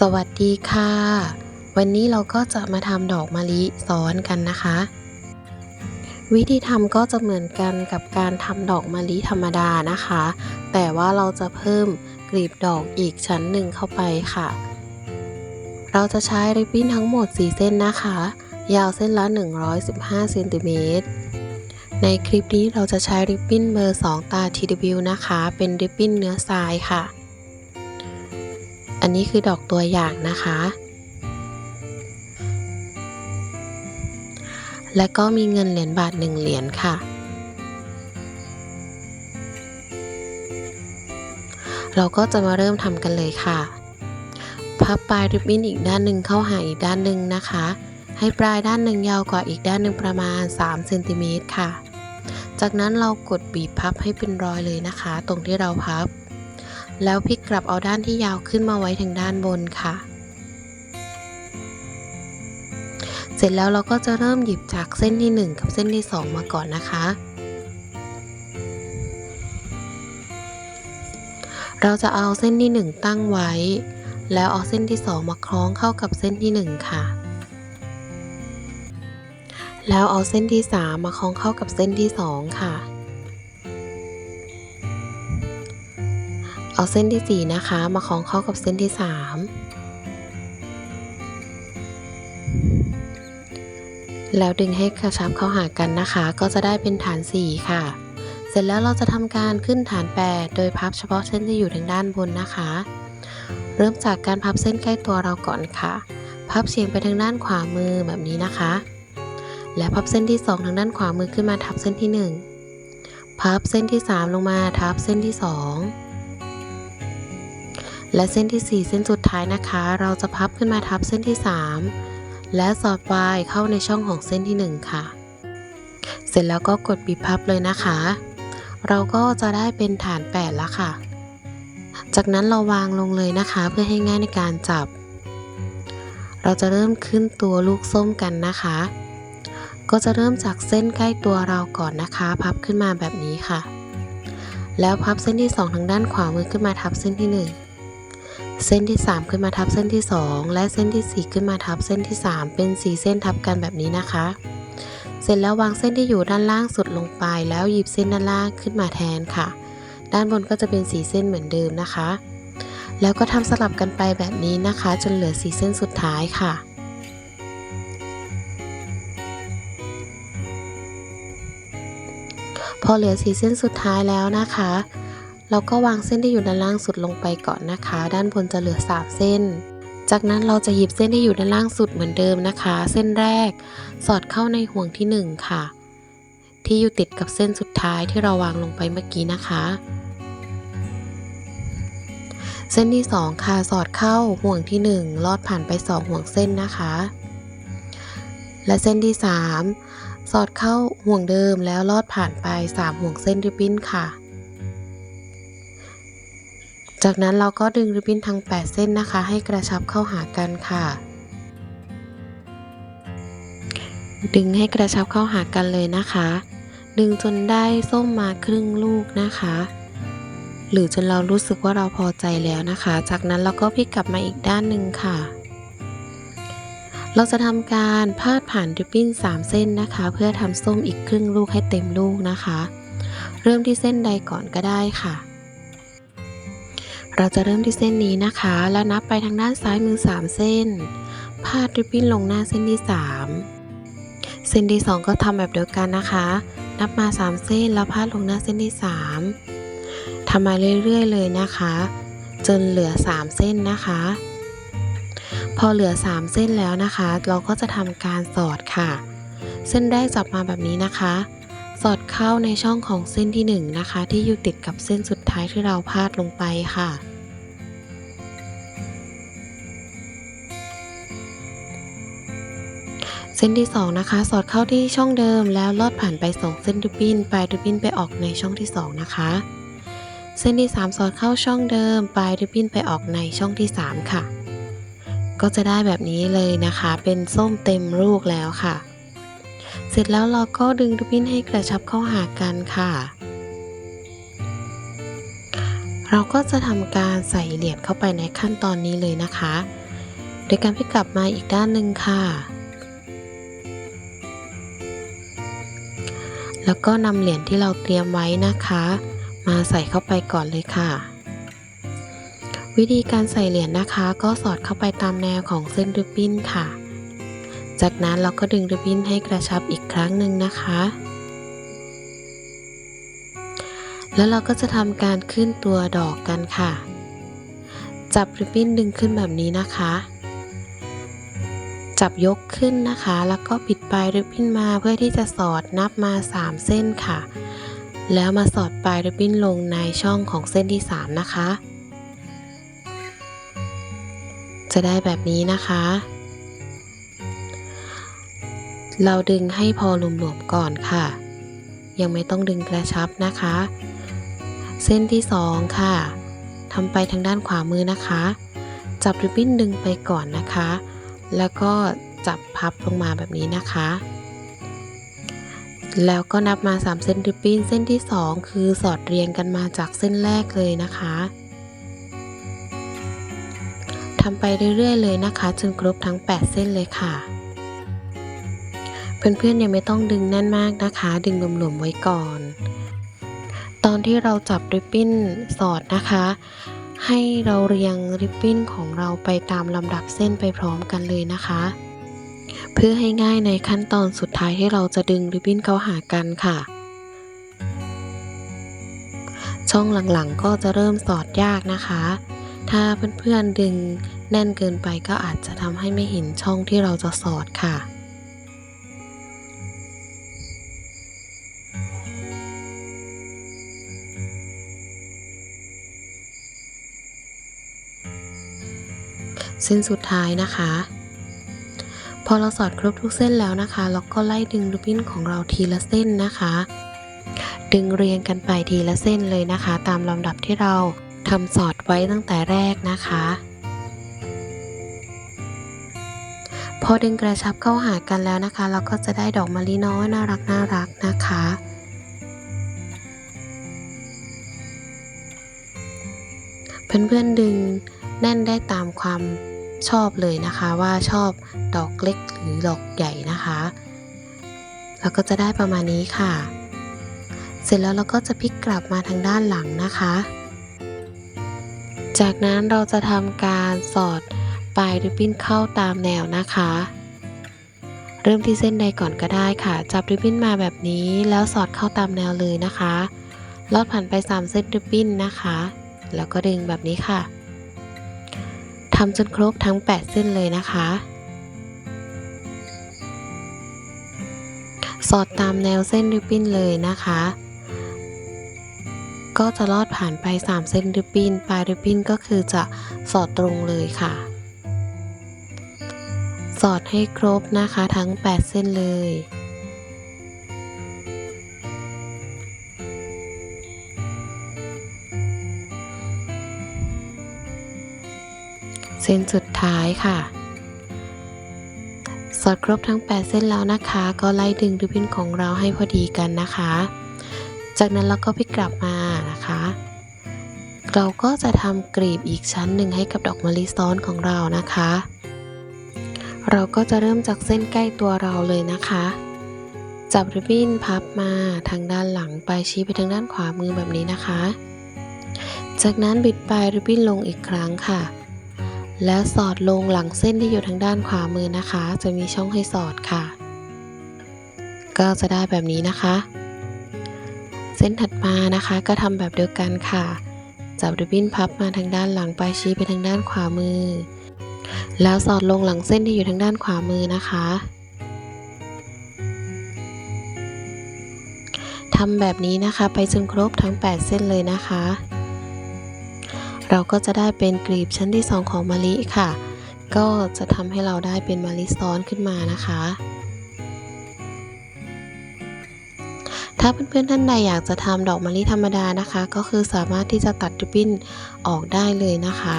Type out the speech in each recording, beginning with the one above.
สวัสดีค่ะ วันนี้เราก็จะมาทำดอกมะลิซ้อนกันนะคะ วิธีทำก็จะเหมือนกันกับการทำดอกมะลิธรรมดานะคะ แต่ว่าเราจะเพิ่มกลีบดอกอีกชั้นหนึ่งเข้าไปค่ะ เราจะใช้ริบบิ้นทั้งหมด 4 เส้นนะคะ ยาวเส้นละ 115เซนติเมตรในคลิปนี้เราจะใช้ริบบิ้นเบอร์ 2 ตา TW นะคะ เป็นริบบิ้นเนื้อทรายค่ะ อันนี้คือดอกตัวอย่างนะคะ และก็มีเงินเหรียญบาท1เหรียญค่ะ เราก็จะมาเริ่มทำกันเลยค่ะ พับปลายริบบิ้นอีกด้านหนึ่งเข้าหาอีกด้านหนึ่งนะคะ ให้ปลายด้านหนึ่งยาวกว่าอีกด้านหนึ่งประมาณ3เซนติเมตรค่ะ จากนั้นเรากดบีบพับให้เป็นรอยเลยนะคะ ตรงที่เราพับ แล้วพลิกกลับเอาด้านที่ยาวขึ้นมาไว้ทางด้านบนค่ะ เสร็จแล้วเราก็จะเริ่มหยิบจากเส้นที่ 1 กับเส้นที่ 2 มาก่อนนะคะ เราจะเอาเส้นที่ 1 ตั้งไว้ แล้วเอาเส้นที่ 2 มาคล้องเข้ากับเส้นที่ 1 ค่ะ แล้วเอาเส้นที่ 3 มาคล้องเข้ากับเส้นที่ 2 ค่ะ เอาเส้นที่ 4 นะคะ มาคล้องเข้ากับเส้นที่ 3 แล้วดึงให้กระชับเข้าหากันนะคะ ก็จะได้เป็นฐาน 4 ค่ะ เสร็จแล้วเราจะทำการขึ้นฐาน 8 โดยพับเฉพาะเส้นที่อยู่ทางด้านบนนะคะ เริ่มจากการพับเส้นใกล้ตัวเราก่อนค่ะ พับเฉียงไปทางด้านขวามือแบบนี้นะคะ และพับเส้นที่ 2 ทางด้านขวามือขึ้นมาทับเส้นที่ 1 พับเส้นที่ 3 ลงมาทับเส้นที่ 2 และเส้นที่ 4 เส้นสุดท้ายนะคะ เราจะพับขึ้นมาทับเส้นที่ 3 และสอดปลายเข้าในช่องของเส้นที่ 1 ค่ะ เสร็จแล้วก็กดบีบพับเลยนะคะ เราก็จะได้เป็นฐาน 8 แล้วค่ะ จากนั้นเราวางลงเลยนะคะเพื่อให้ง่ายในการจับ เราจะเริ่มขึ้นตัวลูกส้มกันนะคะ ก็จะเริ่มจากเส้นใกล้ตัวเราก่อนนะคะ พับขึ้นมาแบบนี้ค่ะ แล้วพับเส้นที่ 2 ทางด้านขวามือขึ้นมาทับเส้นที่ 1 เส้นที่ 3 ขึ้นมาทับเส้นที่ 2 และเส้นที่ 4 ขึ้นมาทับเส้นที่ 3 เป็น 4 เส้นทับกันแบบนี้นะคะ เสร็จแล้ววางเส้นที่อยู่ด้านล่างสุดลงไป แล้วหยิบเส้นด้านล่างขึ้นมาแทนค่ะ ด้านบนก็จะเป็น4เส้นเหมือนเดิมนะคะ แล้วก็ทำสลับกันไปแบบนี้นะคะ จนเหลือ4เส้นสุดท้ายค่ะพอเหลือ4เส้นสุดท้ายแล้วนะคะ เราก็วางเส้นที่อยู่ด้านล่างสุดลงไปก่อนนะคะ ด้านบนจะเหลือ 3 เส้น จากนั้นเราจะหยิบเส้นที่อยู่ด้านล่างสุดเหมือนเดิมนะคะ เส้นแรกสอดเข้าในห่วงที่ 1 ค่ะ ที่อยู่ติดกับเส้นสุดท้ายที่เราวางลงไปเมื่อกี้นะคะ เส้นที่ 2 ค่ะสอดเข้าห่วงที่ 1 ลอดผ่านไป 2 ห่วงเส้นนะคะ และเส้นที่ 3 สอดเข้าห่วงเดิมแล้วลอดผ่านไป 3 ห่วงเส้นริบบิ้นค่ะ จากนั้นเราก็ดึงริบบิ้นทั้ง 8 เส้นนะคะ ให้กระชับเข้าหากันค่ะ ดึงให้กระชับเข้าหากันเลยนะคะ ดึงจนได้ส้มมาครึ่งลูกนะคะ หรือจนเรารู้สึกว่าเราพอใจแล้วนะคะ จากนั้นเราก็พลิกกลับมาอีกด้านหนึ่งค่ะ เราจะทำการพาดผ่านริบบิ้น 3 เส้นนะคะ เพื่อทำส้มอีกครึ่งลูกให้เต็มลูกนะคะ เริ่มที่เส้นใดก่อนก็ได้ค่ะ เราจะเริ่มที่เส้นนี้นะคะ แล้วนับไปทางด้านซ้ายมือ 3 เส้น พาดริบบิ้นลงหน้าเส้นที่ 3 เส้นที่ 2 ก็ทำแบบเดียวกันนะคะ นับมา 3 เส้นแล้วพาดลงหน้าเส้นที่ 3ทำมาเรื่อยๆเลยนะคะ จนเหลือ 3 เส้นนะคะ พอเหลือ 3 เส้นแล้วนะคะ เราก็จะทำการสอดค่ะ เส้นแรกจับมาแบบนี้นะคะสอดเข้าในช่องของเส้นที่ 1 นะคะ ที่อยู่ติดกับเส้นสุดท้ายที่เราพาดลงไปค่ะ ส้นที่ 2 นะคะ สอดเข้าที่ช่องเดิมแล้วลอดผ่านไป 2 เส้นริบบิ้นปลายริบบิ้นไปออกในช่องที่ 2 นะคะ เส้นที่ 3 สอดเข้าช่องเดิมปลายริบบิ้นไปออกในช่องที่ 3 ค่ะ ก็จะได้แบบนี้เลยนะคะ เป็นส้มเต็มลูกแล้วค่ะ เสร็จแล้วเราก็ดึงริบบิ้นให้กระชับเข้าหากันค่ะ เราก็จะทำการใส่เหรียญเข้าไปในขั้นตอนนี้เลยนะคะ โดยการพลิกกลับมาอีกด้านหนึ่งค่ะ แล้วก็นำเหรียญที่เราเตรียมไว้นะคะ มาใส่เข้าไปก่อนเลยค่ะ วิธีการใส่เหรียญนะคะ ก็สอดเข้าไปตามแนวของเส้นริบบิ้นค่ะ จากนั้นเราก็ดึงริบบิ้นให้กระชับอีกครั้งหนึ่งนะคะ แล้วเราก็จะทำการขึ้นตัวดอกกันค่ะ จับริบบิ้นดึงขึ้นแบบนี้นะคะ จับยกขึ้นนะคะ แล้วก็ปิดปลายริบบิ้นมาเพื่อที่จะสอดนับมา 3 เส้นค่ะ แล้วมาสอดปลายริบบิ้นลงในช่องของเส้นที่ 3 นะคะ จะได้แบบนี้นะคะ เราดึงให้พอหลวมๆก่อนค่ะ ยังไม่ต้องดึงกระชับนะคะ เส้นที่ 2 ค่ะทำไปทางด้านขวามือนะคะ จับริบบิ้นดึงไปก่อนนะคะ แล้วก็จับพับลงมาแบบนี้นะคะ แล้วก็นับมา 3 เส้นริบบิ้นเส้นที่ 2 คือสอดเรียงกันมาจากเส้นแรกเลยนะคะทำไปเรื่อยๆเลยนะคะ จนครบทั้ง 8 เส้นเลยค่ะ เพื่อนๆยังไม่ต้องดึงแน่นมากนะคะ ดึงหลวมๆไว้ก่อน ตอนที่เราจับริบบิ้นสอดนะคะ ให้เราเรียงริบบิ้นของเราไปตามลำดับเส้นไปพร้อมกันเลยนะคะ เพื่อให้ง่ายในขั้นตอนสุดท้ายที่เราจะดึงริบบิ้นเข้าหากันค่ะ ช่องหลังๆก็จะเริ่มสอดยากนะคะ ถ้าเพื่อนๆดึงแน่นเกินไปก็อาจจะทำให้ไม่เห็นช่องที่เราจะสอดค่ะ เส้นสุดท้ายนะคะ พอเราสอดครบทุกเส้นแล้วนะคะ เราก็ไล่ดึงริบบิ้นของเราทีละเส้นนะคะ ดึงเรียงกันไปทีละเส้นเลยนะคะ ตามลำดับที่เราทำสอดไว้ตั้งแต่แรกนะคะ พอดึงกระชับเข้าหากันแล้วนะคะ เราก็จะได้ดอกมะลิน้อยน่ารักน่ารักนะคะเพื่อนๆดึงแน่นได้ตามความ ชอบเลยนะคะว่าชอบดอกเล็กหรือดอกใหญ่นะคะแล้วก็จะได้ประมาณนี้ค่ะ เสร็จแล้วเราก็จะพลิกกลับมาทางด้านหลังนะคะ จากนั้นเราจะทำการสอดปลายริบบิ้นเข้าตามแนวนะคะ เริ่มที่เส้นใดก่อนก็ได้ค่ะ จับริบบิ้นมาแบบนี้แล้วสอดเข้าตามแนวเลยนะคะลอดผ่านไป 3 เส้นริบบิ้นนะคะ แล้วก็ดึงแบบนี้ค่ะ ทำจนครบทั้ง 8 เส้นเลยนะคะ สอดตามแนวเส้นริบบิ้นเลยนะคะ ก็จะลอดผ่านไป 3 เส้นริบบิ้น ปลายริบบิ้นก็คือจะสอดตรงเลยค่ะ สอดให้ครบนะคะทั้ง 8 เส้นเลย เส้นสุดท้ายค่ะ สอดครบทั้ง 8 เส้นแล้วนะคะ ก็ไล่ดึงริบบิ้นของเราให้พอดีกันนะคะ จากนั้นเราก็พลิกกลับมานะคะ เราก็จะทำกรีบอีกชั้นหนึ่งให้กับดอกมะลิซ้อนของเรานะคะ เราก็จะเริ่มจากเส้นใกล้ตัวเราเลยนะคะจับริบบิ้นพับมาทางด้านหลังไปชี้ไปทางด้านขวามือแบบนี้นะคะ จากนั้นบิดปลายริบบิ้นลงอีกครั้งค่ะ แล้วสอดลงหลังเส้นที่อยู่ทางด้านขวามือนะคะ จะมีช่องให้สอดค่ะ ก็จะได้แบบนี้นะคะ เส้นถัดมานะคะก็ทำแบบเดียวกันค่ะ จับริบบิ้นพับมาทางด้านหลังไปชี้ไปทางด้านขวามือ แล้วสอดลงหลังเส้นที่อยู่ทางด้านขวามือนะคะทำแบบนี้นะคะไปจนครบทั้ง 8 เส้นเลยนะคะ เราก็จะได้เป็นกลีบชั้นที่ 2 ของมะลิค่ะ ก็จะทำให้เราได้เป็นมะลิซ้อนขึ้นมานะคะ ถ้าเพื่อนๆท่านใดอยากจะทำดอกมะลิธรรมดานะคะ ก็คือสามารถที่จะตัดริบบิ้นออกได้เลยนะคะ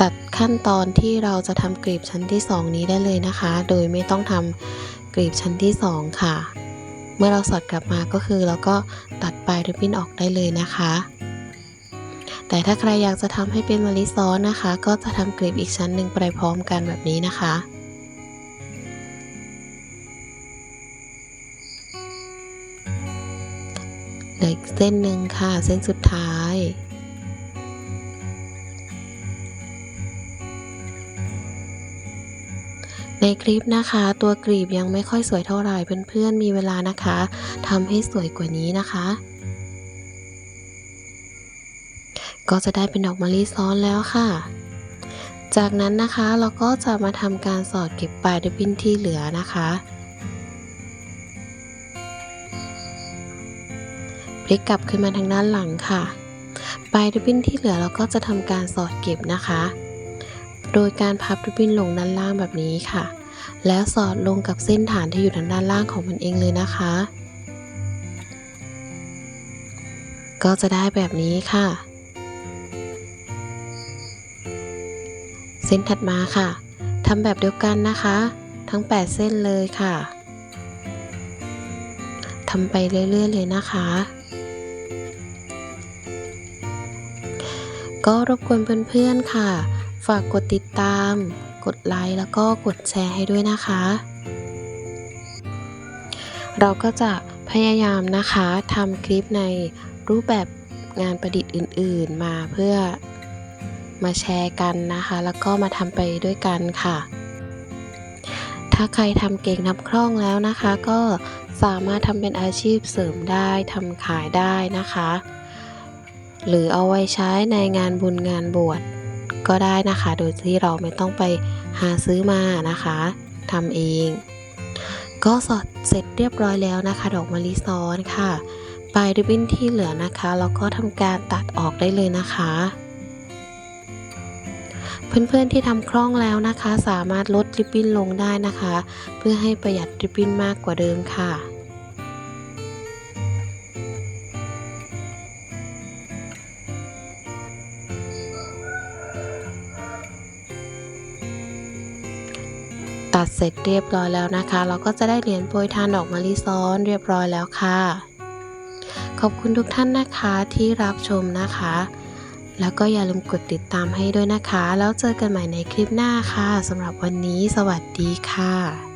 ตัดขั้นตอนที่เราจะทำกลีบชั้นที่ 2 นี้ได้เลยนะคะ โดยไม่ต้องทำกลีบชั้นที่ 2 ค่ะ เมื่อเราสอดกลับมาก็คือเราก็ตัดปลายริบบิ้นออกได้เลยนะคะ แต่ถ้าใครอยากจะทำให้เป็นมะลิซ้อนนะคะ ก็จะทำกลีบอีกชั้นหนึ่งไปพร้อมกันแบบนี้นะคะเหลืออีกเส้นหนึ่งค่ะ เส้นสุดท้ายในคลิปนะคะ ตัวกลีบยังไม่ค่อยสวยเท่าไหร่เพื่อนๆมีเวลานะคะทำให้สวยกว่านี้นะคะ ก็จะได้เป็นดอกมะลิซ้อนแล้วค่ะ จากนั้นนะคะเราก็จะมาทำการสอดเก็บปลายริบบิ้นที่เหลือนะคะพลิกกลับขึ้นมาทางด้านหลังค่ะ ปลายริบบิ้นที่เหลือเราก็จะทำการสอดเก็บนะคะ โดยการพับริบบิ้นลงด้านล่างแบบนี้ค่ะ แล้วสอดลงกับเส้นฐานที่อยู่ทางด้านล่างของมันเองเลยนะคะ ก็จะได้แบบนี้ค่ะ เส้นถัดมาค่ะทำแบบเดียวกันนะคะ ทั้ง 8 เส้นเลยค่ะทำไปเรื่อย ๆ เลยนะคะ ก็รบกวนเพื่อนๆค่ะ ฝากกดติดตาม กดไลค์แล้วก็กดแชร์ให้ด้วยนะคะ เราก็จะพยายามนะคะทำคลิปในรูปแบบงานประดิษฐ์อื่น ๆ มาเพื่อ มาแชร์กันนะคะ แล้วก็มาทำไปด้วยกันค่ะ ถ้าใครทำเก่งทำคล่องแล้วนะคะ ก็สามารถทำเป็นอาชีพเสริมได้ทำขายได้นะคะ หรือเอาไว้ใช้ในงานบุญงานบวชก็ได้นะคะ โดยที่เราไม่ต้องไปหาซื้อมานะคะทำเอง ก็สอดเสร็จเรียบร้อยแล้วนะคะ ดอกมะลิซ้อนค่ะ ปลายริบบิ้นที่เหลือนะคะเราก็ทำการตัดออกได้เลยนะคะ เพื่อนๆที่ทำคล่องแล้วนะคะ สามารถลดริบบิ้นลงได้นะคะ เพื่อให้ประหยัดริบบิ้นมากกว่าเดิมค่ะตัดเสร็จเรียบร้อยแล้วนะคะ เราก็จะได้เหรียญโปรยทานดอกมะลิซ้อนเรียบร้อยแล้วค่ะ ขอบคุณทุกท่านนะคะที่รับชมนะคะ แล้วก็อย่าลืมกดติดตามให้ด้วยนะคะ แล้วเจอกันใหม่ในคลิปหน้าค่ะสำหรับวันนี้ สวัสดีค่ะ